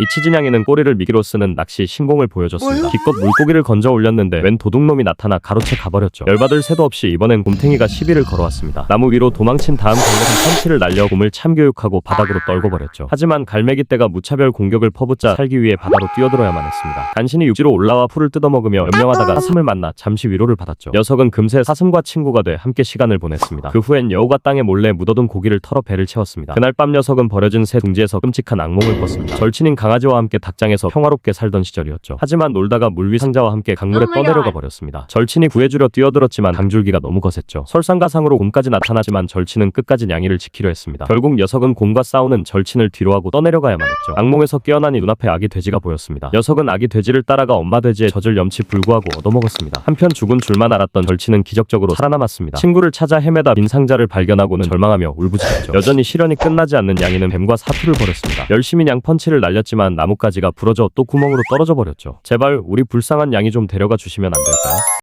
이 치진양이는 꼬리를 미기로 쓰는 낚시 신공을 보여줬습니다. 기껏 물고기를 건져 올렸는데 웬 도둑놈이 나타나 가로채 가버렸죠. 열받을 새도 없이 이번엔 곰탱이가 시비를 걸어왔습니다. 나무 위로 도망친 다음 갈매기 펀치를 날려 곰을 참교육하고 바닥으로 떨궈 버렸죠. 하지만 갈매기 떼가 무차별 공격을 퍼붓자 살기 위해 바다로 뛰어들어야만 했습니다. 간신히 육지로 올라와 풀을 뜯어먹으며 연명하다가 사슴을 만나 잠시 위로를 받았죠. 녀석은 금세 사슴과 친구가 돼 함께 시간을 보냈습니다. 그 후엔 여우가 땅에 몰래 묻어둔 고기를 털어 배를 채웠습니다. 그날 밤 녀석은 버려진 새 둥지에서 끔찍한 악몽을 꿨습니다. 절친인 강아지와 함께 닭장에서 평화롭게 살던 시절이었죠. 하지만 놀다가 물위 상자와 함께 강물에 Oh my 떠내려가 God. 버렸습니다. 절친이 구해주려 뛰어들었지만 강줄기가 너무 거셌죠. 설상가상으로 곰까지 나타나지만 절친은 끝까지 양이를 지키려 했습니다. 결국 녀석은 곰과 싸우는 절친을 뒤로하고 떠내려가야만 했죠. 악몽에서 깨어나니 눈앞에 아기 돼지가 보였습니다. 녀석은 아기 돼지를 따라가 엄마 돼지의 젖을 염치 불구하고 얻어먹었습니다. 한편 죽은 줄만 알았던 절친은 기적적으로 살아남았습니다. 친구를 찾아 헤매다 빈 상자를 발견하고는 절망하며 울부짖었죠. 여전히 시련이 끝나지 않는 양이는 뱀과 사투를 벌였습니다. 열심히 양 펀치를 날렸 지만 나뭇가지가 부러져 또 구멍으로 떨어져 버렸죠. 제발 우리 불쌍한 양이 좀 데려가 주시면 안 될까요?